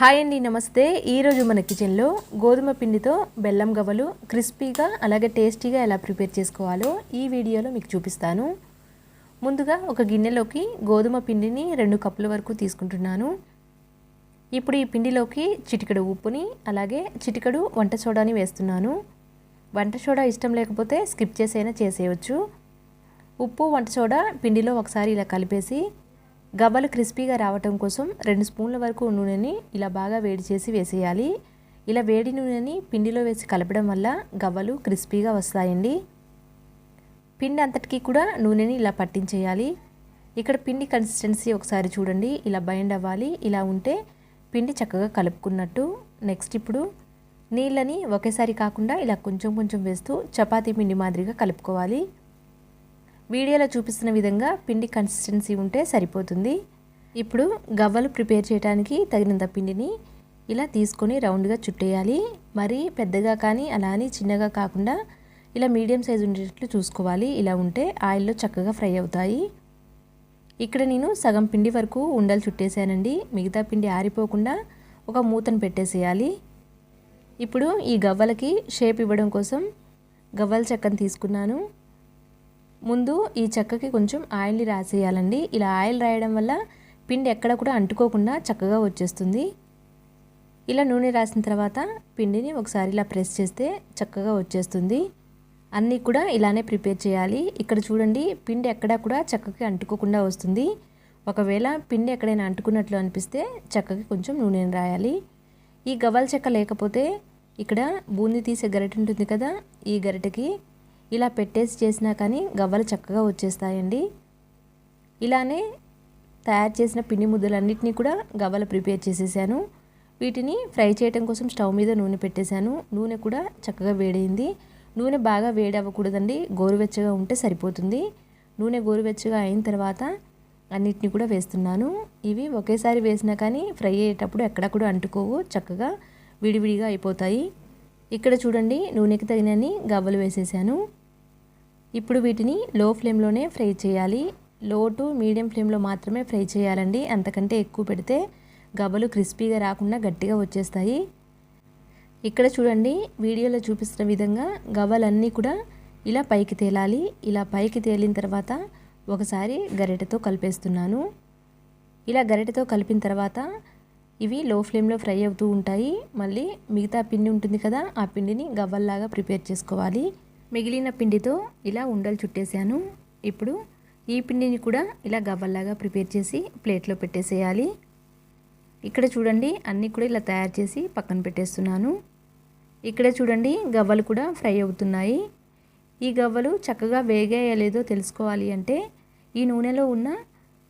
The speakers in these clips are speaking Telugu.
హాయ్ అండి నమస్తే. ఈరోజు మన కిచెన్లో గోధుమ పిండితో బెల్లం గవ్వలు క్రిస్పీగా అలాగే టేస్టీగా ఎలా ప్రిపేర్ చేసుకోవాలో ఈ వీడియోలో మీకు చూపిస్తాను. ముందుగా ఒక గిన్నెలోకి గోధుమ పిండిని రెండు కప్పుల వరకు తీసుకుంటున్నాను. ఇప్పుడు ఈ పిండిలోకి చిటికెడు ఉప్పుని అలాగే చిటికెడు వంట సోడాని వేస్తున్నాను. వంట సోడా ఇష్టం లేకపోతే స్కిప్ చేసైనా చేసేయచ్చు. ఉప్పు వంట సోడా పిండిలో ఒకసారి ఇలా కలిపేసి గవ్వలు క్రిస్పీగా రావటం కోసం రెండు స్పూన్ల వరకు నూనెని ఇలా బాగా వేడి చేసి వేసేయాలి. ఇలా వేడి నూనెని పిండిలో వేసి కలపడం వల్ల గవ్వలు క్రిస్పీగా వస్తాయండి. పిండి అంతటికీ కూడా నూనెని ఇలా పట్టించేయాలి. ఇక్కడ పిండి కన్సిస్టెన్సీ ఒకసారి చూడండి. ఇలా బైండ్ అవ్వాలి. ఇలా ఉంటే పిండి చక్కగా కలుపుకున్నట్టు. నెక్స్ట్ ఇప్పుడు నీళ్ళని ఒకేసారి కాకుండా ఇలా కొంచెం కొంచెం వేస్తూ చపాతీ పిండి మాదిరిగా కలుపుకోవాలి. వీడియోలో చూపిస్తున్న విధంగా పిండి కన్సిస్టెన్సీ ఉంటే సరిపోతుంది. ఇప్పుడు గవ్వలు ప్రిపేర్ చేయడానికి తగినంత పిండిని ఇలా తీసుకొని రౌండ్గా చుట్టేయాలి. మరీ పెద్దగా కానీ అలా అని చిన్నగా కాకుండా ఇలా మీడియం సైజు ఉండేటట్లు చూసుకోవాలి. ఇలా ఉంటే ఆయిల్లో చక్కగా ఫ్రై అవుతాయి. ఇక్కడ నేను సగం పిండి వరకు ఉండలు చుట్టేసానండి మిగతా పిండి ఆరిపోకుండా ఒక మూతను పెట్టేసేయాలి. ఇప్పుడు ఈ గవ్వలకి షేప్ ఇవ్వడం కోసం గవ్వల చెక్కను తీసుకున్నాను. ముందు ఈ చెక్కకి కొంచెం ఆయిల్ని రాసేయాలండి. ఇలా ఆయిల్ రాయడం వల్ల పిండి ఎక్కడ కూడా అంటుకోకుండా చక్కగా వచ్చేస్తుంది. ఇలా నూనె రాసిన తర్వాత పిండిని ఒకసారి ఇలా ప్రెస్ చేస్తే చక్కగా వచ్చేస్తుంది. అన్నీ కూడా ఇలానే ప్రిపేర్ చేయాలి. ఇక్కడ చూడండి పిండి ఎక్కడా కూడా చక్కకి అంటుకోకుండా వస్తుంది. ఒకవేళ పిండి ఎక్కడైనా అంటుకున్నట్లు అనిపిస్తే చక్కకి కొంచెం నూనెని రాయాలి. ఈ గవ్వల చెక్క లేకపోతే ఇక్కడ బూందీ తీసే గరిటె ఉంటుంది కదా ఈ గరిటెకి ఇలా పెట్టేసి చేసినా కానీ గవ్వలు చక్కగా వచ్చేస్తాయండి. ఇలానే తయారు చేసిన పిండి ముద్దలన్నింటినీ కూడా గవ్వలు ప్రిపేర్ చేసేసాను. వీటిని ఫ్రై చేయడం కోసం స్టవ్ మీద నూనె పెట్టేశాను. నూనె కూడా చక్కగా వేడైంది. నూనె బాగా వేడి అవ్వకూడదండి గోరువెచ్చగా ఉంటే సరిపోతుంది. నూనె గోరువెచ్చగా అయిన తర్వాత అన్నిటిని కూడా వేస్తున్నాను. ఇవి ఒకేసారి వేసినా కానీ ఫ్రై అయ్యేటప్పుడు ఎక్కడ కూడా అంటుకోవు. చక్కగా విడివిడిగా అయిపోతాయి. ఇక్కడ చూడండి నూనెకి తగినన్ని గవ్వలు వేసేసాను. ఇప్పుడు వీటిని లో ఫ్లేమ్లోనే ఫ్రై చేయాలి. లో టు మీడియం ఫ్లేమ్లో మాత్రమే ఫ్రై చేయాలండి. అంతకంటే ఎక్కువ పెడితే గవ్వలు క్రిస్పీగా రాకుండా గట్టిగా వచ్చేస్తాయి. ఇక్కడ చూడండి వీడియోలో చూపిస్తున్న విధంగా గవ్వలన్నీ కూడా ఇలా పైకి తేలాలి. ఇలా పైకి తేలిన తర్వాత ఒకసారి గరిటెతో కలిపేస్తున్నాను. ఇలా గరిటెతో కలిపిన తర్వాత ఇవి లో ఫ్లేమ్లో ఫ్రై అవుతూ ఉంటాయి. మళ్ళీ మిగతా పిండి ఉంటుంది కదా ఆ పిండిని గవ్వల్లాగా ప్రిపేర్ చేసుకోవాలి. మిగిలిన పిండితో ఇలా ఉండలు చుట్టేసాను ఇప్పుడు ఈ పిండిని కూడా ఇలా గవ్వల్లాగా ప్రిపేర్ చేసి ప్లేట్లో పెట్టేసేయాలి. ఇక్కడ చూడండి అన్నీ కూడా ఇలా తయారు చేసి పక్కన పెట్టేస్తున్నాను. ఇక్కడ చూడండి గవ్వలు కూడా ఫ్రై అవుతున్నాయి. ఈ గవ్వలు చక్కగా వేగాయో లేదో తెలుసుకోవాలి అంటే ఈ నూనెలో ఉన్న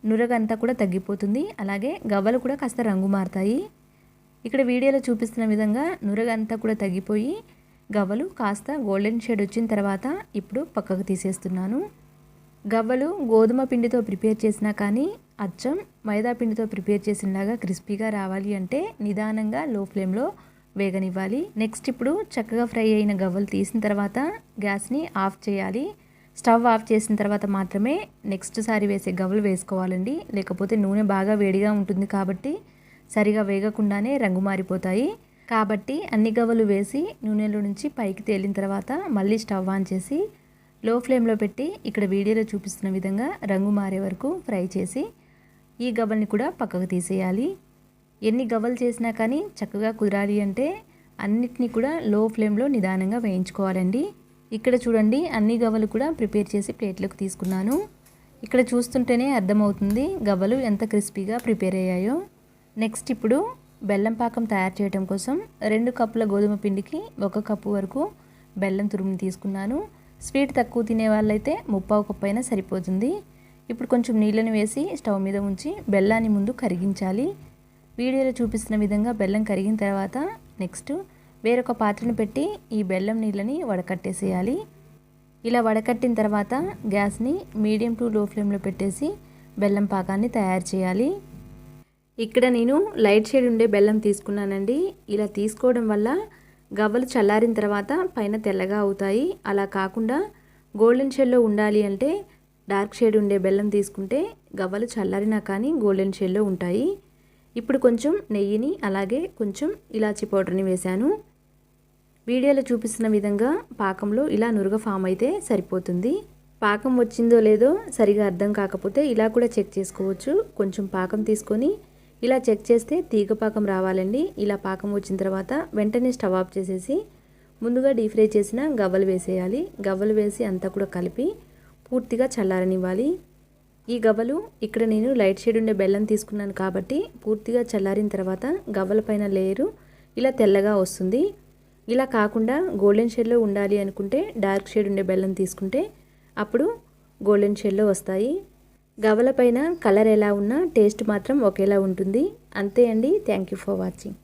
నురగంతా కూడా తగ్గిపోతుంది. అలాగే గవ్వలు కూడా కాస్త రంగు మారుతాయి. ఇక్కడ వీడియోలో చూపిస్తున్న విధంగా నురగంతా కూడా తగ్గిపోయి గవ్వలు కాస్త గోల్డెన్ షేడ్ వచ్చిన తర్వాత ఇప్పుడు పక్కకు తీసేస్తున్నాను. గవ్వలు గోధుమ పిండితో ప్రిపేర్ చేసినా కానీ అచ్చం మైదా పిండితో ప్రిపేర్ చేసినలాగా క్రిస్పీగా రావాలి అంటే నిదానంగా లో ఫ్లేమ్లో వేగనివ్వాలి. నెక్స్ట్ ఇప్పుడు చక్కగా ఫ్రై అయిన గవ్వలు తీసిన తర్వాత గ్యాస్ని ఆఫ్ చేయాలి. స్టవ్ ఆఫ్ చేసిన తర్వాత మాత్రమే నెక్స్ట్ సారి వేసే గవ్వలు వేసుకోవాలండి. లేకపోతే నూనె బాగా వేడిగా ఉంటుంది కాబట్టి సరిగా వేగకుండానే రంగు మారిపోతాయి. కాబట్టి అన్ని గవ్వలు వేసి నూనెలో నుంచి పైకి తేలిన తర్వాత మళ్ళీ స్టవ్ ఆన్ చేసి లో ఫ్లేమ్లో పెట్టి ఇక్కడ వీడియోలో చూపిస్తున్న విధంగా రంగు మారే వరకు ఫ్రై చేసి ఈ గవ్వల్ని కూడా పక్కకు తీసేయాలి. ఎన్ని గవ్వలు చేసినా కానీ చక్కగా కుదరాలి అంటే అన్నిటినీ కూడా లో ఫ్లేమ్లో నిదానంగా వేయించుకోవాలండి. ఇక్కడ చూడండి అన్ని గవ్వలు కూడా ప్రిపేర్ చేసి ప్లేట్లోకి తీసుకున్నాను. ఇక్కడ చూస్తుంటేనే అర్థమవుతుంది గవ్వలు ఎంత క్రిస్పీగా ప్రిపేర్ అయ్యాయో. నెక్స్ట్ ఇప్పుడు బెల్లం పాకం తయారు చేయడం కోసం రెండు కప్పుల గోధుమ పిండికి ఒక కప్పు వరకు బెల్లం తురుముని తీసుకున్నాను. స్వీట్ తక్కువ తినే వాళ్ళైతే ముప్పావు కప్పు అయినా సరిపోతుంది. ఇప్పుడు కొంచెం నీళ్ళని వేసి స్టవ్ మీద ఉంచి బెల్లాన్ని ముందు కరిగించాలి. వీడియోలో చూపిస్తున్న విధంగా బెల్లం కరిగిన తర్వాత నెక్స్ట్ వేరొక పాత్రను పెట్టి ఈ బెల్లం నీళ్ళని వడకట్టేసేయాలి. ఇలా వడకట్టిన తర్వాత గ్యాస్ని మీడియం టు లో ఫ్లేమ్లో పెట్టేసి బెల్లం పాకాన్ని తయారు చేయాలి. ఇక్కడ నేను లైట్ షేడ్ ఉండే బెల్లం తీసుకున్నానండి. ఇలా తీసుకోవడం వల్ల గవ్వలు చల్లారిన తర్వాత పైన తెల్లగా అవుతాయి. అలా కాకుండా గోల్డెన్ షేడ్లో ఉండాలి అంటే డార్క్ షేడ్ ఉండే బెల్లం తీసుకుంటే గవ్వలు చల్లారినా కానీ గోల్డెన్ షేడ్లో ఉంటాయి. ఇప్పుడు కొంచెం నెయ్యిని అలాగే కొంచెం ఇలాచి పౌడర్ని వేశాను. వీడియోలో చూపిస్తున్న విధంగా పాకంలో ఇలా నురుగ ఫామ్ అయితే సరిపోతుంది. పాకం వచ్చిందో లేదో సరిగా అర్థం కాకపోతే ఇలా కూడా చెక్ చేసుకోవచ్చు. కొంచెం పాకం తీసుకొని ఇలా చెక్ చేస్తే తీగ పాకం రావాలండి. ఇలా పాకం వచ్చిన తర్వాత వెంటనే స్టవ్ ఆఫ్ చేసేసి ముందుగా డీప్ ఫ్రై చేసిన గవ్వలు వేసేయాలి. గవ్వలు వేసి అంతా కూడా కలిపి పూర్తిగా చల్లారనివ్వాలి. ఈ గవ్వలు ఇక్కడ నేను లైట్ షేడ్ ఉండే బెల్లం తీసుకున్నాను కాబట్టి పూర్తిగా చల్లారిన తర్వాత గవ్వల పైన లేయరు. ఇలా తెల్లగా వస్తుంది. ఇలా కాకుండా గోల్డెన్ షేడ్లో ఉండాలి అనుకుంటే డార్క్ షేడ్ ఉండే బెల్లం తీసుకుంటే అప్పుడు గోల్డెన్ షేడ్లో వస్తాయి. గవల పైన కలర్ ఎలా ఉన్నా టేస్ట్ మాత్రం ఒకేలా ఉంటుంది. అంతే అండి. Thank you for watching